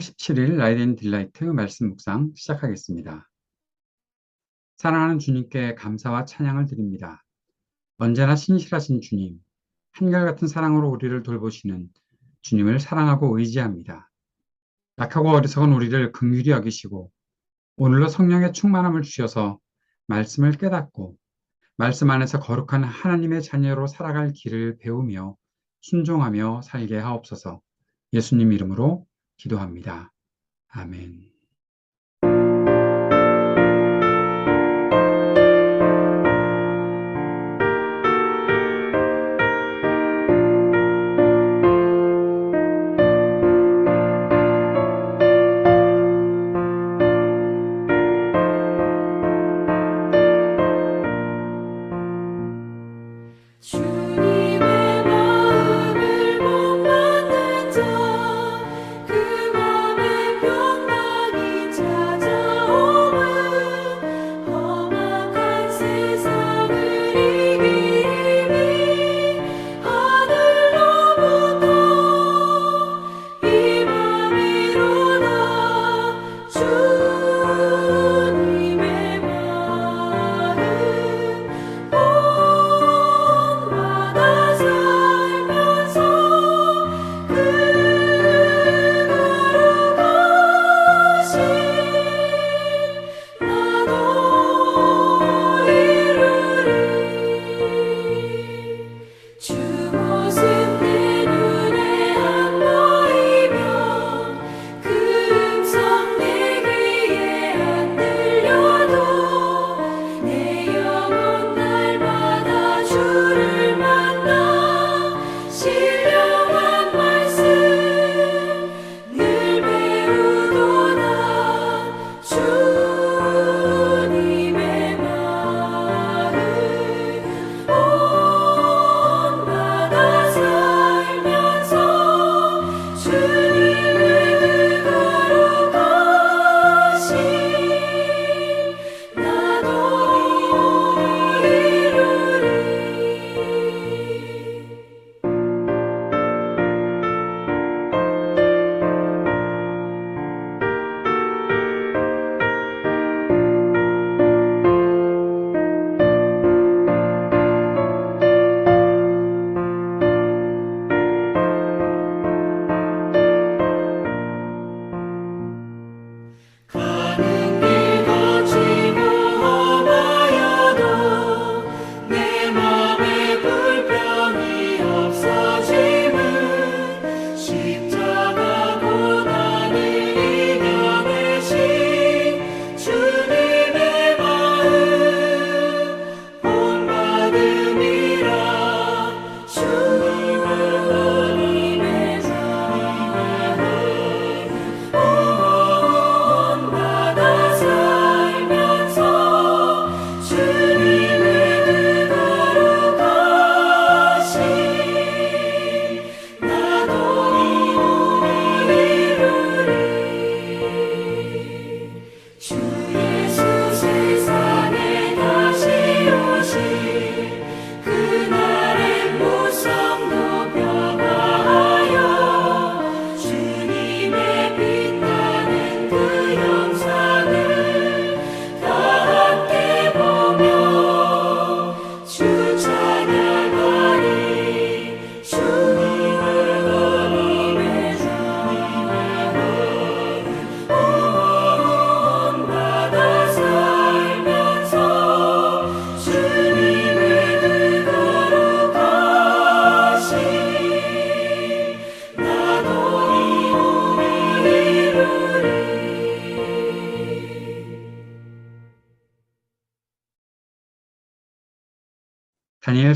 17일 라이덴 딜라이트 말씀 묵상 시작하겠습니다. 사랑하는 주님께 감사와 찬양을 드립니다. 언제나 신실하신 주님, 한결같은 사랑으로 우리를 돌보시는 주님을 사랑하고 의지합니다. 약하고 어리석은 우리를 긍휼히 여기시고 오늘로 성령의 충만함을 주셔서 말씀을 깨닫고 말씀 안에서 거룩한 하나님의 자녀로 살아갈 길을 배우며 순종하며 살게 하옵소서 예수님 이름으로 기도합니다. 아멘.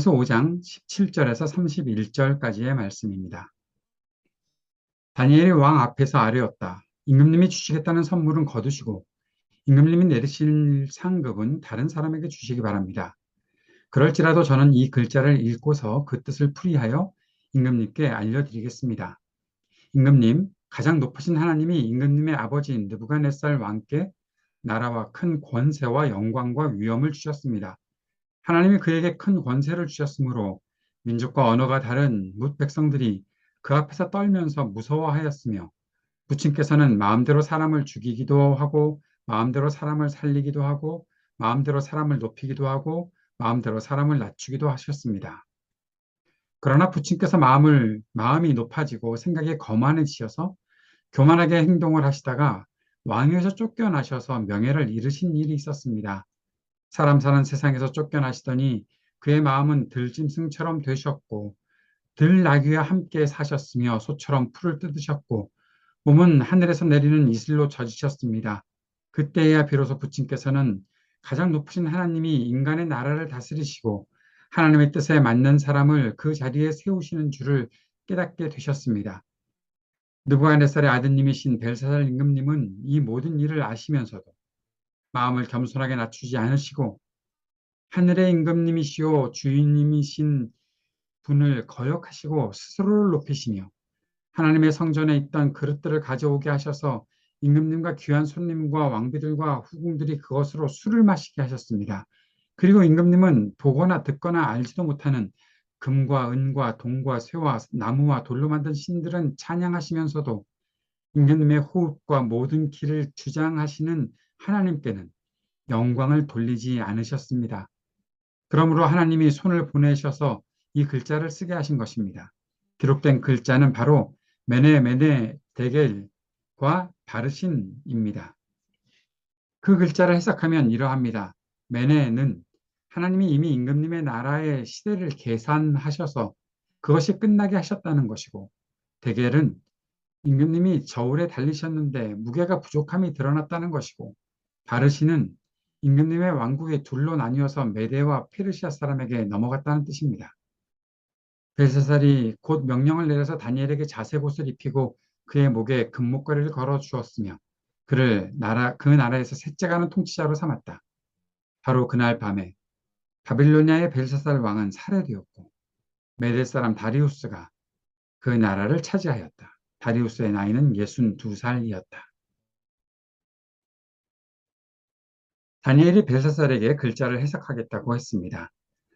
다니엘서 5장 17절에서 31절까지의 말씀입니다. 다니엘이 왕 앞에서 아뢰었다. 임금님이 주시겠다는 선물은 거두시고 임금님이 내리실 상급은 다른 사람에게 주시기 바랍니다. 그럴지라도 저는 이 글자를 읽고서 그 뜻을 풀이하여 임금님께 알려드리겠습니다. 임금님, 가장 높으신 하나님이 임금님의 아버지인 느부갓네살 왕께 나라와 큰 권세와 영광과 위엄을 주셨습니다. 하나님이 그에게 큰 권세를 주셨으므로 민족과 언어가 다른 뭇 백성들이 그 앞에서 떨면서 무서워하였으며 부친께서는 마음대로 사람을 죽이기도 하고 마음대로 사람을 살리기도 하고 마음대로 사람을 높이기도 하고 마음대로 사람을 낮추기도 하셨습니다. 그러나 부친께서 마음을 마음이 높아지고 생각이 거만해지셔서 교만하게 행동을 하시다가 왕위에서 쫓겨나셔서 명예를 잃으신 일이 있었습니다. 사람 사는 세상에서 쫓겨나시더니 그의 마음은 들짐승처럼 되셨고 들나귀와 함께 사셨으며 소처럼 풀을 뜯으셨고 몸은 하늘에서 내리는 이슬로 젖으셨습니다. 그때야 비로소 부친께서는 가장 높으신 하나님이 인간의 나라를 다스리시고 하나님의 뜻에 맞는 사람을 그 자리에 세우시는 줄을 깨닫게 되셨습니다. 느부갓네살의 아드님이신 벨사살 임금님은 이 모든 일을 아시면서도 마음을 겸손하게 낮추지 않으시고 하늘의 임금님이시오 주인님이신 분을 거역하시고 스스로를 높이시며 하나님의 성전에 있던 그릇들을 가져오게 하셔서 임금님과 귀한 손님과 왕비들과 후궁들이 그것으로 술을 마시게 하셨습니다. 그리고 임금님은 보거나 듣거나 알지도 못하는 금과 은과 동과 쇠와 나무와 돌로 만든 신들은 찬양하시면서도 임금님의 호흡과 모든 길을 주장하시는 하나님께는 영광을 돌리지 않으셨습니다. 그러므로 하나님이 손을 보내셔서 이 글자를 쓰게 하신 것입니다. 기록된 글자는 바로 메네 메네 데겔과 바르신입니다. 그 글자를 해석하면 이러합니다. 메네는 하나님이 이미 임금님의 나라의 시대를 계산하셔서 그것이 끝나게 하셨다는 것이고 데겔은 임금님이 저울에 달리셨는데 무게가 부족함이 드러났다는 것이고 바르시는 임금님의 왕국이 둘로 나뉘어서 메데와 페르시아 사람에게 넘어갔다는 뜻입니다. 벨사살이 곧 명령을 내려서 다니엘에게 자색옷을 입히고 그의 목에 금목걸이를 걸어 주었으며 그를 나라 그 나라에서 셋째 가는 통치자로 삼았다. 바로 그날 밤에 바빌로니아의 벨사살 왕은 살해되었고 메데 사람 다리우스가 그 나라를 차지하였다. 다리우스의 나이는 62살이었다. 다니엘이 벨사살에게 글자를 해석하겠다고 했습니다.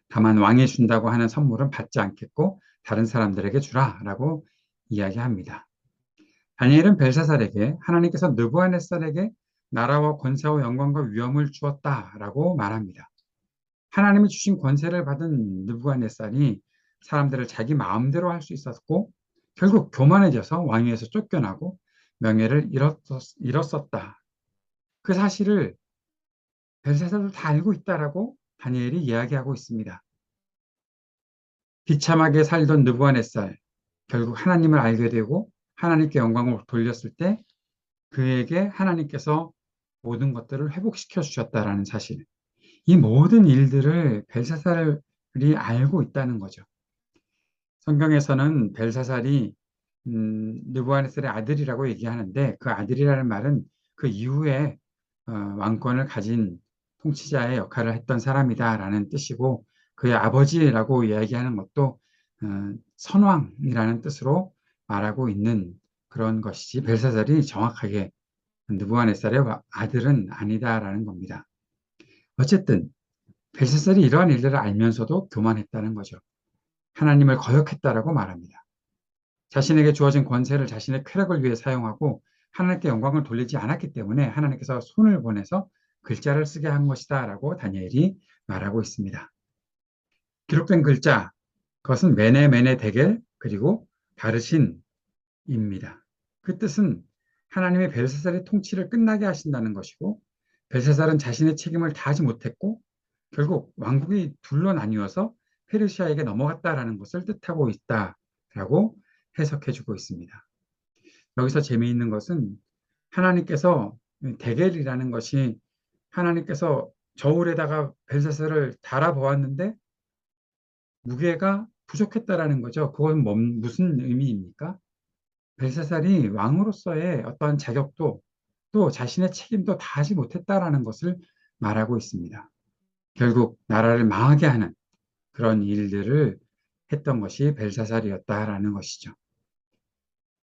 다만 왕이 준다고 하는 선물은 받지 않겠고 다른 사람들에게 주라라고 이야기합니다. 다니엘은 벨사살에게 하나님께서 느부갓네살에게 나라와 권세와 영광과 위엄을 주었다라고 말합니다. 하나님이 주신 권세를 받은 느부갓네살이 사람들을 자기 마음대로 할 수 있었고 결국 교만해져서 왕위에서 쫓겨나고 명예를 잃었, 다그 사실을 벨사살도 다 알고 있다라고 다니엘이 이야기하고 있습니다. 비참하게 살던 느부갓네살 결국 하나님을 알게 되고 하나님께 영광을 돌렸을 때 그에게 하나님께서 모든 것들을 회복시켜 주셨다라는 사실. 이 모든 일들을 벨사살이 알고 있다는 거죠. 성경에서는 벨사살이 음, 느부갓네살의 아들이라고 얘기하는데 그 아들이라는 말은 그 이후에 어, 왕권을 가진 통치자의 역할을 했던 사람이다라는 뜻이고 그의 아버지라고 이야기하는 것도 어, 선왕이라는 뜻으로 말하고 있는 그런 것이지 벨사살이 정확하게 느부갓네살의 아들은 아니다라는 겁니다. 어쨌든 벨사살이 이러한 일들을 알면서도 교만했다는 거죠. 하나님을 거역했다라고 말합니다. 자신에게 주어진 권세를 자신의 쾌락을 위해 사용하고 하나님께 영광을 돌리지 않았기 때문에 하나님께서 손을 보내서 글자를 쓰게 한 것이다 라고 다니엘이 말하고 있습니다. 기록된 글자, 그것은 메네 메네 대겔 그리고 바르신입니다. 그 뜻은 하나님의 벨사살의 통치를 끝나게 하신다는 것이고 벨사살은 자신의 책임을 다하지 못했고 결국 왕국이 둘로 나뉘어서 페르시아에게 넘어갔다라는 것을 뜻하고 있다라고 해석해주고 있습니다. 여기서 재미있는 것은 하나님께서 대겔이라는 것이 하나님께서 저울에다가 벨사살을 달아 보았는데 무게가 부족했다라는 거죠. 그건 무슨 의미입니까? 벨사살이 왕으로서의 어떠한 자격도 또 자신의 책임도 다하지 못했다라는 것을 말하고 있습니다. 결국 나라를 망하게 하는 그런 일들을 했던 것이 벨사살이었다라는 것이죠.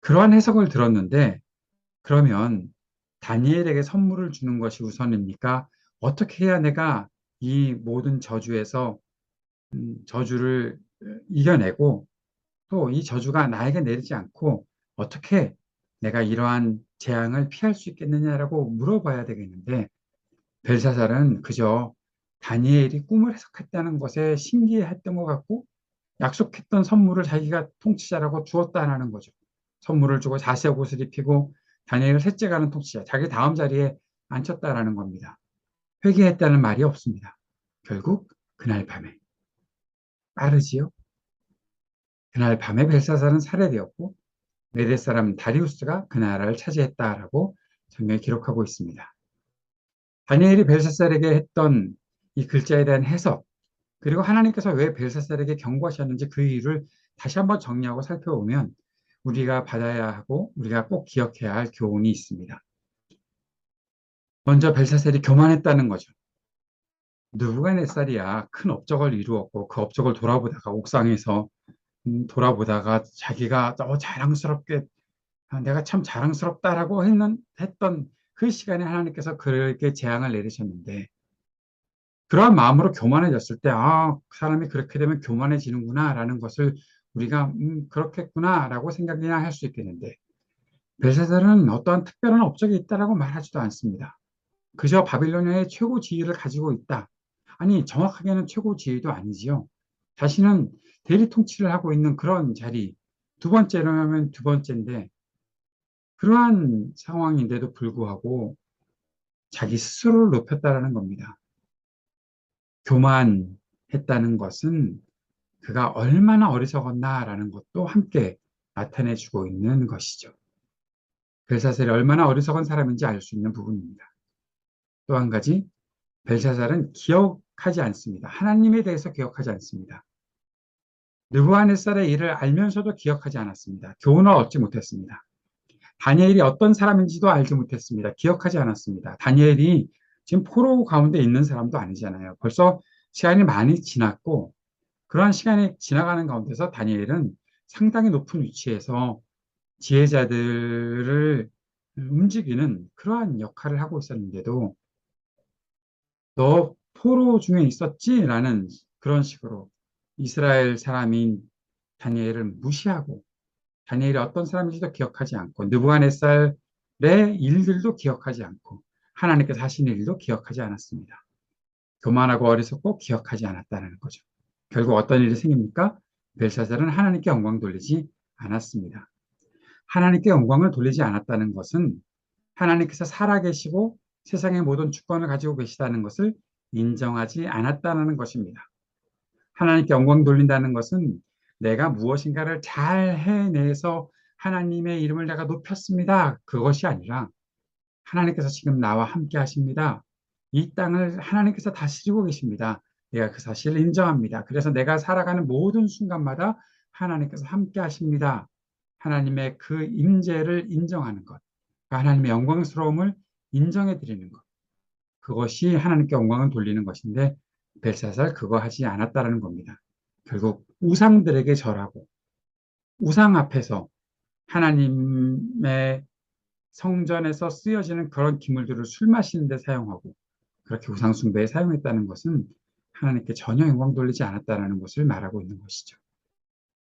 그러한 해석을 들었는데 그러면 다니엘에게 선물을 주는 것이 우선입니까? 어떻게 해야 내가 이 모든 저주에서 음, 저주를 이겨내고 또 이 저주가 나에게 내리지 않고 어떻게 내가 이러한 재앙을 피할 수 있겠느냐라고 물어봐야 되겠는데 벨사살은 그저 다니엘이 꿈을 해석했다는 것에 신기해했던 것 같고 약속했던 선물을 자기가 통치자라고 주었다는 거죠. 선물을 주고 자색 옷을 입히고 다니엘을 셋째 가는 통치자, 자기 다음 자리에 앉혔다라는 겁니다. 회개했다는 말이 없습니다. 결국 그날 밤에 빠르지요. 그날 밤에 벨사살은 살해되었고 메대 사람 다리우스가 그 나라를 차지했다라고 성경에 기록하고 있습니다. 다니엘이 벨사살에게 했던 이 글자에 대한 해석 그리고 하나님께서 왜 벨사살에게 경고하셨는지 그 이유를 다시 한번 정리하고 살펴보면 우리가 받아야 하고 우리가 꼭 기억해야 할 교훈이 있습니다. 먼저 벨사살이 교만했다는 거죠. 누부갓네살이야 큰 업적을 이루었고 그 업적을 돌아보다가 옥상에서 음, 돌아보다가 자기가 너무 자랑스럽게 아, 내가 참 자랑스럽다라고 했는, 했던 그 시간에 하나님께서 그에게 재앙을 내리셨는데 그러한 마음으로 교만해졌을 때, 아, 그 사람이 그렇게 되면 교만해지는구나 라는 것을 우리가 음, 그렇겠구나라고 생각이나 할 수 있겠는데 벨사살은 어떠한 특별한 업적이 있다라고 말하지도 않습니다. 그저 바빌로니아의 최고 지위를 가지고 있다. 아니 정확하게는 최고 지위도 아니지요. 자신은 대리 통치를 하고 있는 그런 자리, 두 번째라면 두 번째인데 그러한 상황인데도 불구하고 자기 스스로를 높였다라는 겁니다. 교만했다는 것은 그가 얼마나 어리석었나라는 것도 함께 나타내주고 있는 것이죠. 벨사살이 얼마나 어리석은 사람인지 알 수 있는 부분입니다. 또 한 가지, 벨사살은 기억하지 않습니다. 하나님에 대해서 기억하지 않습니다. 느부갓네살의 일을 알면서도 기억하지 않았습니다. 교훈을 얻지 못했습니다. 다니엘이 어떤 사람인지도 알지 못했습니다. 기억하지 않았습니다. 다니엘이 지금 포로 가운데 있는 사람도 아니잖아요. 벌써 시간이 많이 지났고 그러한 시간이 지나가는 가운데서 다니엘은 상당히 높은 위치에서 지혜자들을 움직이는 그러한 역할을 하고 있었는데도 너 포로 중에 있었지? 라는 그런 식으로 이스라엘 사람인 다니엘을 무시하고 다니엘이 어떤 사람인지도 기억하지 않고 느부갓네살의 일들도 기억하지 않고 하나님께서 하신 일도 기억하지 않았습니다. 교만하고 어리석고 기억하지 않았다는 거죠. 결국 어떤 일이 생깁니까? 벨사살은 하나님께 영광 돌리지 않았습니다. 하나님께 영광을 돌리지 않았다는 것은 하나님께서 살아계시고 세상의 모든 주권을 가지고 계시다는 것을 인정하지 않았다는 것입니다. 하나님께 영광 돌린다는 것은 내가 무엇인가를 잘 해내서 하나님의 이름을 내가 높였습니다. 그것이 아니라 하나님께서 지금 나와 함께 하십니다. 이 땅을 하나님께서 다스리고 계십니다. 내가 그 사실을 인정합니다. 그래서 내가 살아가는 모든 순간마다 하나님께서 함께 하십니다. 하나님의 그 임재를 인정하는 것, 그 하나님의 영광스러움을 인정해 드리는 것. 그것이 하나님께 영광을 돌리는 것인데 벨사살 그거 하지 않았다라는 겁니다. 결국 우상들에게 절하고 우상 앞에서 하나님의 성전에서 쓰여지는 그런 기물들을 술 마시는 데 사용하고 그렇게 우상 숭배에 사용했다는 것은 하나님께 전혀 영광 돌리지 않았다는 것을 말하고 있는 것이죠.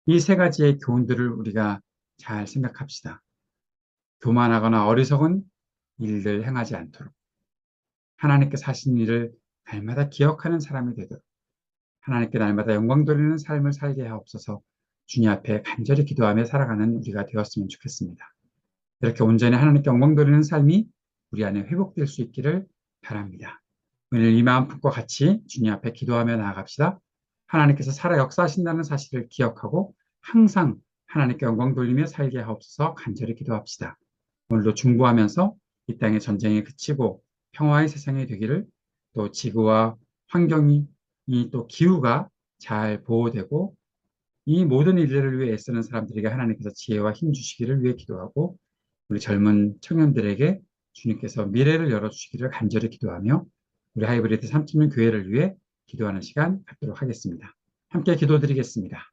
이 세 가지의 교훈들을 우리가 잘 생각합시다. 교만하거나 어리석은 일들 행하지 않도록 하나님께서 하신 일을 날마다 기억하는 사람이 되도록 하나님께 날마다 영광 돌리는 삶을 살게 하옵소서 주님 앞에 간절히 기도하며 살아가는 우리가 되었으면 좋겠습니다. 이렇게 온전히 하나님께 영광 돌리는 삶이 우리 안에 회복될 수 있기를 바랍니다. 오늘 이 마음 품고 같이 주님 앞에 기도하며 나아갑시다. 하나님께서 살아 역사하신다는 사실을 기억하고 항상 하나님께 영광 돌리며 살게 하옵소서 간절히 기도합시다. 오늘도 중보하면서 이 땅의 전쟁이 그치고 평화의 세상이 되기를 또 지구와 환경이 또 기후가 잘 보호되고 이 모든 일들을 위해 애쓰는 사람들에게 하나님께서 지혜와 힘 주시기를 위해 기도하고 우리 젊은 청년들에게 주님께서 미래를 열어주시기를 간절히 기도하며 우리 하이브리드 3.0 교회를 위해 기도하는 시간 갖도록 하겠습니다. 함께 기도드리겠습니다.